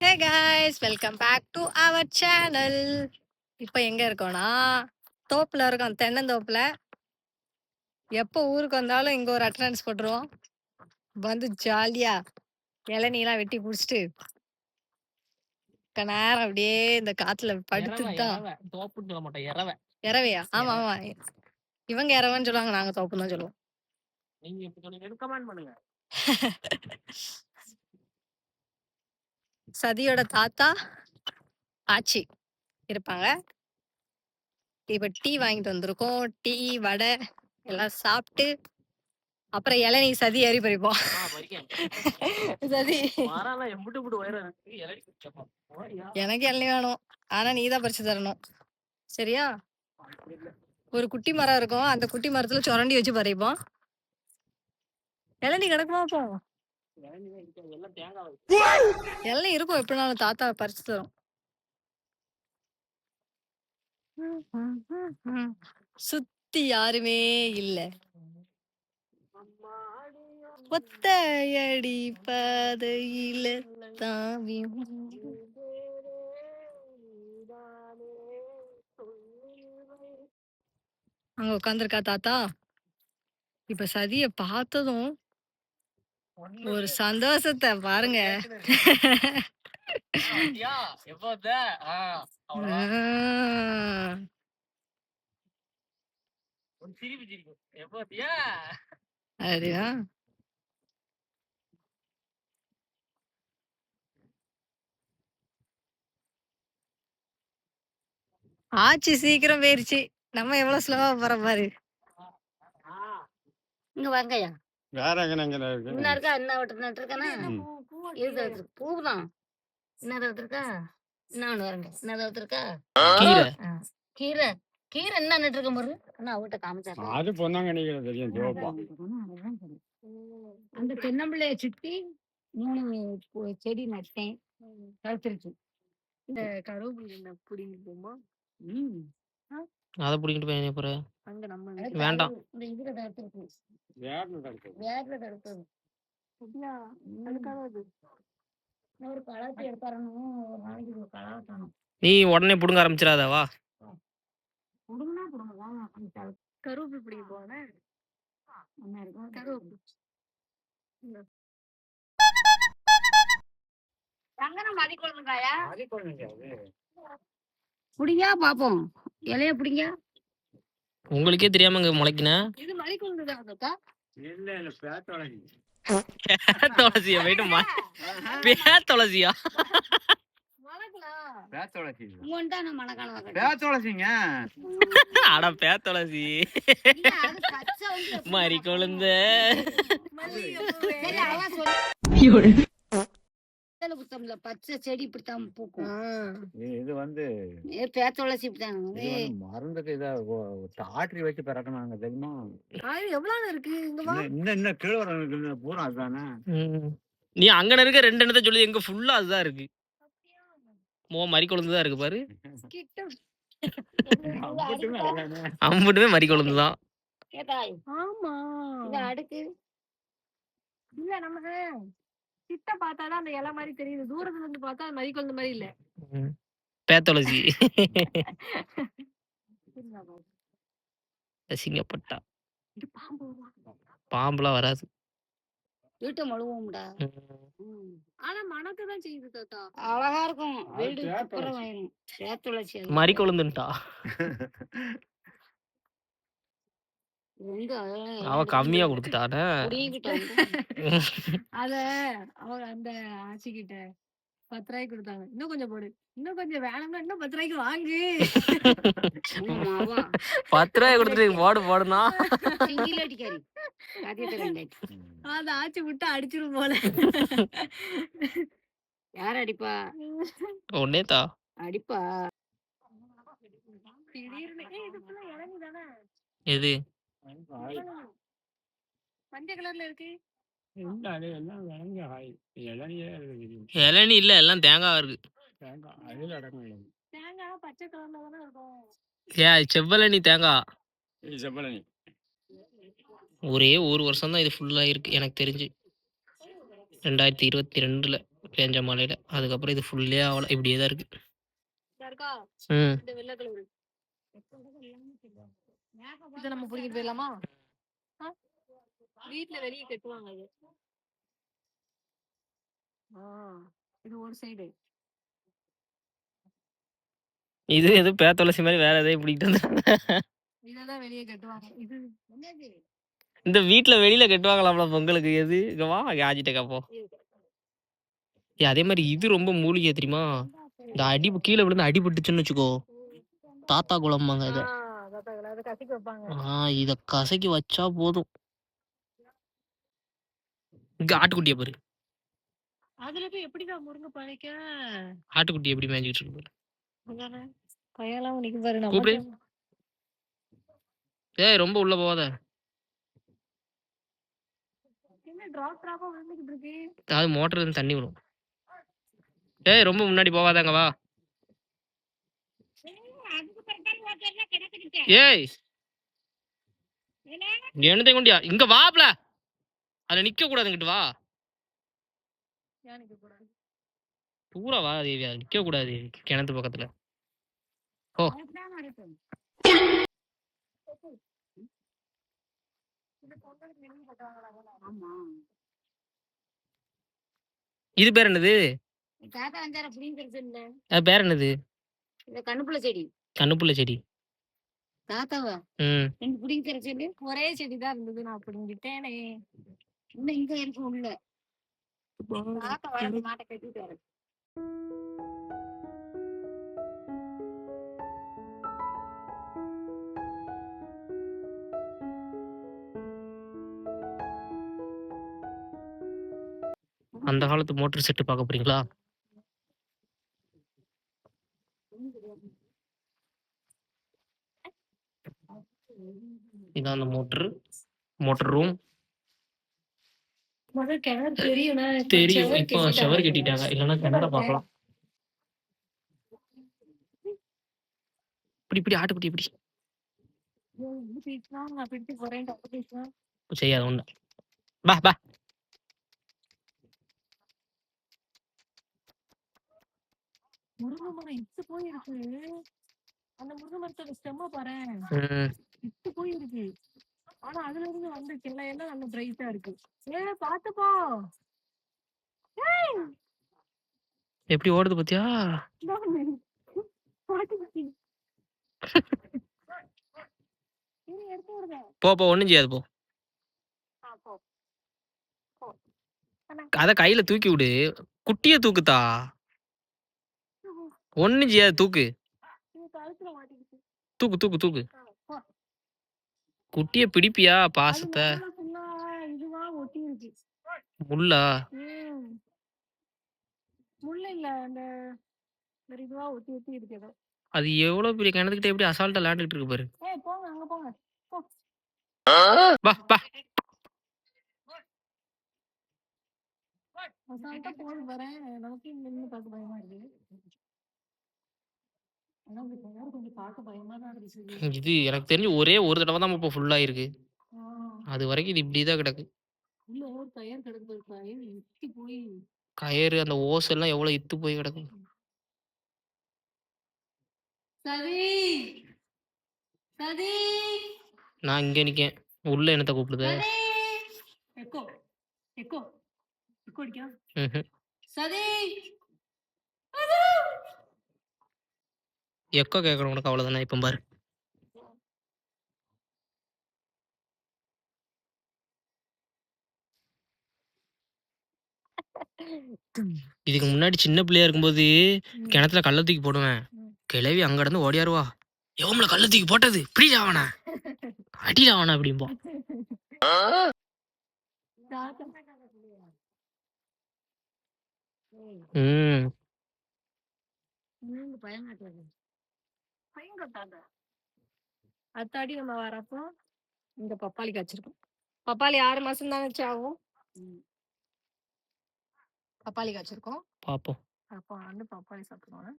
Hey guys welcome back to our channel இப்போ எங்க இருக்கோம்னா தோப்புல இருக்கோம் தென்னந்தோப்புல. எப்போ ஊருக்கு வந்தாலும் இங்க ஒரு அட்டண்டன்ஸ் போட்டுருவோம். வந்து ஜாலியா இளநீலாம் வெட்டி குடிச்சிட்டு கொஞ்ச நேரம் அப்படியே இந்த காத்துல படுத்துட்டு தான். இரவையா ஆமா ஆமா. இவங்க இரவன்னு சொல்லுவாங்க நாங்க தோப்புன்னு தான் சொல்லுவோம். சதியோட தாத்தா ஆச்சி இருப்பாங்க. இப்ப டீ வாங்கிட்டு வந்திருக்கோம். டீ வடை எல்லாம் சாப்பிட்டு அப்புறம் இளநீ சதி ஏறி பறிப்போம். சதி? எனக்கு இளநீ வேணும். ஆனா நீ தான் பறிச்சு தரணும். சரியா? ஒரு குட்டி மரம் இருக்கும். அந்த குட்டி மரத்துல சுரண்டி வச்சு பறிப்போம். இளநீ கிடக்குமா அப்போ? இருக்கு, எல்லாம் இருக்கும். எப்படினாலும் தாத்தா பறிச்சு தரும். சுத்தி யாருமே இல்ல. ஒத்தையடி பாதையில தாவி அங்க உட்காந்துருக்கா தாத்தா? இப்ப சதிய பார்த்ததும் ஒரு சந்தோஷத்தை பாருங்க? அப்படியா? ஆச்சு சீக்கிரம் போயிருச்சு. நம்ம எவ்வளவு ஸ்லோவா போற பாரு. ஆ, இங்க வாங்கய்யா. வேற எங்க எங்க இன்னும் இருக்கு இருக்கா? என்ன விட்டு நட்டுருக்கானா. இது பூ தான். என்னது வச்சிருக்கா இன்னொன்று வரங்க. என்னது வச்சிருக்கா கீரை. கீரை. கீரை என்ன நட்டுருக்க பாரு? அண்ணா அவகிட்ட காமிச்சாரு? அது பொன்னாங்கண்ணிகளை தெரியும் சிவப்பா அந்த தென்னம்பிள்ளைய சுத்தி மூணு பூ- செடி நட்டேன். கழுத்துருச்சு இந்த கருவேப்பிலை புடிங்கி போமா ம். அதை பிடிக்கிட்டு போய் என்ன போற? அங்க நம்ம வேண்டாம். கரு- இந்த இதுல தடுத்துருக்கு வேற இருக்கு வேர்ல தடுத்தது அதுக்காக அது. ஒரு கலத்தை எடுத்தாரணும் ஒரு நாளைக்கு ஒரு கலவத்தணும் நீ உடனே புடுங்க ஆரம்பிச்சிடாத வா. அந்த தடுப்பு கருவேப்பிலை பிடிக்க போனே என்ன இருக்கும் கருவேப்பிலை. சங்கனம் மதி கொள்ளுங்காயா அது? பாப்போம். இலைய புடிங்க. உங்களுக்கே தெரியாம இங்க முளைக்கின? இது தாத்தா. இல்ல இல்ல பேத்தோழங்கி துளசியா போயிட்டு பேத்தோழசிங்க அட பேத்துளசி மாறி கொழுந்த மல்லிகைப்பூவே. சரி அவ சொல்லு வெத்தலை புத்தம்ல பச்சை செடி இப்படித்தான் பூக்கும். இது வந்து வந்து மருந்துக்கு இதா ஆற்றி வச்சு பிறக்கணும் தெரியுமா? ஆயுள் எவ்வளவு இருக்கு? இன்னும் இன்னும் கீழே வர இருக்குது பூரா அதுதானே. நீ அங்க இருக்க ரெண்டு எண்ணத்தை சொல்லி எங்க ஃபுல்லா அதுதான் இருக்கு. மோ மறி கொழுந்து தான் இருக்கு பாரு. கிட்ட. அம்புட்டுமே மறி கொழுந்து தான் கேட்டாய். ஆமா. இந்த அடுக்கு. இல்ல நமக்கு. கிட்ட பார்த்தாதான் அந்த இலை மாதிரி தெரியுது. தூரத்துல இருந்து பார்த்தா அது மறிக்கொழுந்த மாதிரி இல்ல. பேத்துளசி. சிங்கப்பட்டா இது பாம்பு பாம்புலாம் வராது. வீட்டை மழுவோம்டா. ஆனா மணக்கதான் செய்யுது தாத்தா. அழகா இருக்கும். வீடு. மறி கொழுந்துன்ட்டா அழகா அவ கம்மியா கொடுத்துட்டானே புடிங்கிட்டாங்க. அத அவங்க அந்த ஆச்சி கிட்ட பத்து ரூபாய்க்கு கொடுத்தாங்க. இன்னும் கொஞ்சம் போடு. இன்னும் கொஞ்சம் வேணும்னா இன்னும் பத்து ரூபாய்க்கு வாங்கு. ஆமா, அவா. பத்து ரூபாய் கொடுத்துட்டு போடு போடுனா. சிங்கிள் அடிக்காரி. காத்தியத்தை ரெண்டாயிரத்தி. அந்த ஆச்சி விட்டு அடிச்சிரும் போல. யார் அடிப்பா? ஒன்னே தா அடிப்பா. திடீர்னு. ஏய், இது full ஆ இளநீ தானே எது? மஞ்சள் கலர்ல இருக்கு இருக்குது. இளநீ இல்ல எல்லாம் தேங்காய் இருக்கு தேங்காய் பச்சை கலர்ல தானே இருக்கும் ஏ செவ்வளனி தேங்காய் இது செவ்வழனி. ஒரே ஒரு வருஷம் தான் இது ஃபுல்லா இருக்கு எனக்கு தெரிஞ்சு ரெண்டாயிரத்தி இருபத்தி ரெண்டுல பேஞ்ச மழையில. அதுக்கப்புறம் இது ஃபுல்லே ஆவல. இப்படியே தான் இருக்கு. இதா இருக்கா ம். இந்த வெள்ளை கலர் இதை நம்ம பிடிக்கிட்டு போயிடலாமா? வீட்ல வெளியே கட்டுவாங்க அது ஆ, இது ஒரு சைடு இது ஏதோ பேத்துளசி மாரி வேற எதையோ பிடிக்கிட்டு வந்தாங்க. இதெல்லாம் வெளியே கட்டுவாங்க இது என்னது இந்த வீட்ல வெளியில கட்டுவாங்களாம்ல பொங்கலுக்கு எது? இங்க வா ஆஜிட்ட கேப்போம். ஏய் அதே மாரி இது ரொம்ப மூலிகை தெரியுமா? இந்த அடி கீழ விழுந்து அடிபட்டுச்சுன்னு வச்சுக்கோ. தாத்தா குளம்பாங்க இத. ஆ, அதான் அதான், அதை கட்டிக்கு வைப்பாங்க ஆ இத கசக்கி வச்சா போதும். இங்க ஆட்டுக்குட்டிய பாரு. அதுல போய் எப்படிதான் முருங்க பழைக்க ஆட்டுக்குட்டி எப்படி மேய்ஞ்சிட்டு இருக்கு பாரு. பையெல்லாம் நிக்க பாரு கூப்பிடு. நம்ம ஏய் ரொம்ப உள்ள போகாத. என்ன டிராப் டிராப்பா விழுந்துகிட்டு இருக்கு அதாவது மோட்டர்ல இருந்து தண்ணி விழும். ஏய் ரொம்ப முன்னாடி போகாத அங்க வா. ஏய் என்னத்தை கொண்டியா இங்க வாப்ல அதுல நிக்க கூடாது இங்கிட்டு வா. தூர வா தேவி அது நிக்க கூடாது கிணத்து பக்கத்துல. ஓ இது பேர் என்னது? அது பேர் என்னது? கண்ணுப்புள்ள செடி. கண்ணுப்புள்ள செடி. தாத்தாவா? புடிங்கிற சொல்லு ஒரே செடி தான் இருந்தது நான் பிடிங்கிட்டேனே இன்னும் இங்க இருக்கு உள்ள தாத்தா வளர்ந்து மாட்டை கட்டிட்டாரு அந்த காலத்து மோட்டர் செட்டு பார்க்க போறீங்களா? இதான் அந்த மோட்டர். Motor room. முதல் கிணறு தெரியும். தெரியும் இப்போ ஷவர் கட்டிட்டாங்க. இல்லைன்னா கிணற பார்க்கலாம். இப்படி இப்படி ஆட்டுக்குட்டி இப்படி. செய்யாத ஒண்ணு. பா பா முருங்கை மரம் இத்து போயிருக்கு. அந்த முருங்கை மரத்தோட ஸ்டெம்ம பாரு இத்து போயிருக்கு. ஆனா அதுல இருந்து வந்த கிளை எல்லாம் நல்ல பிரைட்டா இருக்கு. ஏ பாத்துப்போ எப்படி ஓடுது பாத்தியா? போ போ ஒண்ணும் செய்யாது போ. அத கையில தூக்கி விடு. குட்டிய தூக்குதா? ஒண்ணும் செய்யாது தூக்கு. தூக்கு தூக்கு தூக்கு. குட்டிய பிடிப்பியா பாசத்தை? முள்ளா அது எவ்வளவு பெரிய கிணத்துக்கிட்ட எப்படி அசால்ட்டா விளையாண்டுட்டு இருக்கு பாரு. பா. பா அசால்ட்டா போது பாரு நமக்கு நின்னு பார்க்க பயமா இருக்கு. ஆனா இந்த கிணறு கொஞ்சம் பார்க்க பயமா தான் இருந்துச்சு இது எனக்கு தெரிஞ்சு ஒரே ஒரு தடவை தான் இப்போ ஃபுல்லா இருக்கு ஆ, அது வரைக்கும் இது கிடக்கு. உள்ள ஒரு கயர் கிடக்கு பாரு, கயர் இறுக்கி போய். கயிறு அந்த ஓஸ் எல்லாம் எவ்வளவு இத்து போய் கிடக்கு. சதி! சதி! நான் இங்க நிக்கேன். உள்ள என்னத்த கூப்பிடுத? எக்கோ எக்கோ எக்கோ அடிக்கா ம்ஹும். எக்கோ கேட்கணும் உனக்கு அவ்வளவுதானே? இப்ப பாரு. இதுக்கு முன்னாடி சின்ன பிள்ளையா இருக்கும்போது கிணத்துல கள்ள தூக்கி போடுவேன். கிளவி அங்க இருந்து ஓடியாருவா. எவம்ல கள்ள தூக்கி போட்டது. பிடிடா அவன? அடிடா அவன அப்படிம்பா. ம். நீங்க பயம் காட்டுறது அத்தாடி நம்ம வரப்போ இந்த பப்பாளி காய்ச்சிருக்கோம். பப்பாளி ஆறு மாசம் தானே ஆகும்? ம். பப்பாளி காய்ச்சிருக்கோம். பாப்போம். அப்போ வந்து பப்பாளி சாப்பிடுவோம்